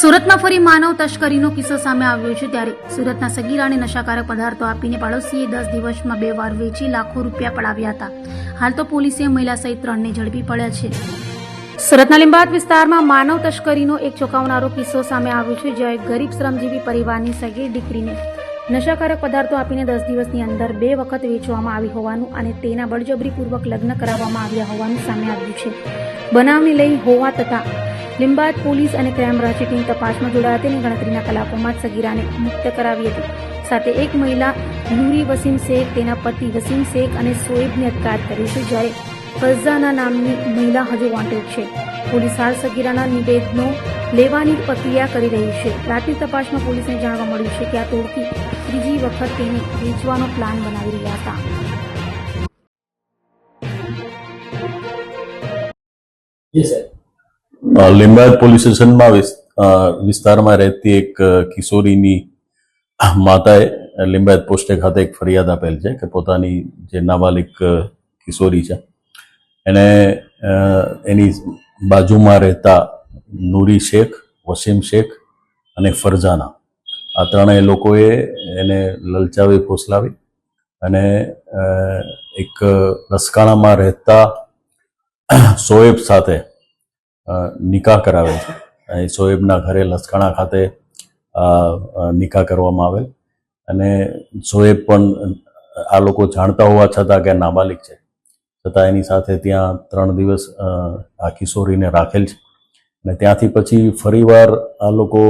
સુરતમાં ફરી માનવ તસ્કરીનો કિસ્સો સામે આવ્યો છે ત્યારે સુરતના સગીરાને નશાકારક પદાર્થો આપીને પાડોશીએ દસ દિવસમાં બે વાર વેચી લાખો રૂપિયા પડાવ્યા હતા. હાલ તો પોલીસે મહિલા સહિત ત્રણને ઝડપી પડ્યા છે. સુરતના લીંબાત વિસ્તારમાં માનવ તસ્કરીનો એક ચોંકાવનારો કિસ્સો સામે આવ્યો છે, જ્યાં એક ગરીબ શ્રમજીવી પરિવારની સગીર દીકરીને નશાકારક પદાર્થો આપીને દસ દિવસની અંદર બે વખત વેચવામાં આવી હોવાનું અને તેના બળજબરીપૂર્વક લગ્ન કરાવવામાં આવ્યા હોવાનું સામે આવ્યું છે. બનાવને લઈ હોવા તથા લીંબાદ પોલીસ અને ક્રાઇમ બ્રાન્ચની ટીમ તપાસમાં જોડાયા તેની ગણતરીના કલાકોમાં સગીરાને મુક્ત કરાવી હતી. સાથે એક મહિલા નૂરી વસીમ શેખ તેના પતિ વસીમ શેખ અને સોએબની અટકાયત કરી છે જ્યારે ફઝાના નામની મહિલા હજુ વોન્ટેડ છે. પોલીસ હાલ સગીરાના નિવેદનો લેવાની પ્રક્રિયા કરી રહી છે. રાતની તપાસમાં પોલીસને જાણવા મળ્યું છે કે આ તોડકી ત્રીજી વખત તેને વેચવાનો પ્લાન બનાવી રહ્યા હતા. Yes, અ, લિંબાયત પોલીસ સ્ટેશનમાં વિસ્તારમાં રહેતી એક કિશોરીની માતાએ લિંબાયત પોસ્ટે ખાતે એક ફરિયાદ આપેલ છે કે પોતાની જે નાબાલિક કિશોરી છે, એને એની બાજુમાં રહેતા નૂરી શેખ, વસીમ શેખ અને ફરજાના. આ ત્રણેય લોકોએ એને લલચાવી, ફોસલાવી અને એક રસકાણામાં રહેતા સોએબ સાથે નિકાહ કરાવેલ છે. અહીં સોએબના ઘરે લસકાણા ખાતે નિકાહ કરવામાં આવેલ. અને સોએબ પણ આ લોકો જાણતા હોવા છતાં કે નાબાલિક છે. છતાં એની સાથે ત્યાં ત્રણ દિવસ આ કિશોરીને રાખેલ છે. અને ત્યાંથી પછી ફરીવાર આ લોકો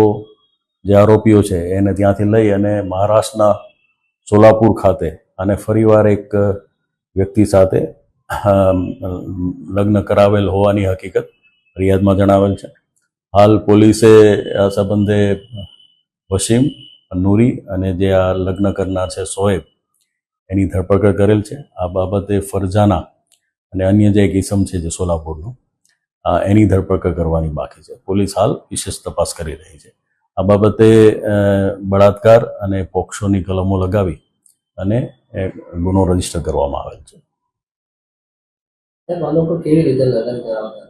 જે આરોપીઓ છે એને ત્યાંથી લઈ અને મહારાષ્ટ્રના સોલાપુર ખાતે અને ફરીવાર એક વ્યક્તિ સાથે લગ્ન કરાવેલ હોવાની હકીકત ફરિયાદમાં જણાવેલ છે. હાલ પોલીસે આ સંબંધે વસીમ, નૂરી અને જે આ લગ્ન કરનાર છે સોએબ, એની ધરપકડ કરેલ છે. આ બાબતે ફરજાના અને અન્ય જે એક ઇસમ છે જે સોલાપુરનો એની ધરપકડ કરવાની બાકી છે. પોલીસ હાલ વિશેષ તપાસ કરી રહી છે. આ બાબતે બળાત્કાર અને પોક્ષોની કલમો લગાવી અને ગુનો રજિસ્ટર કરવામાં આવેલ છે. કેવી રીતે લગ્ન કરાવતા?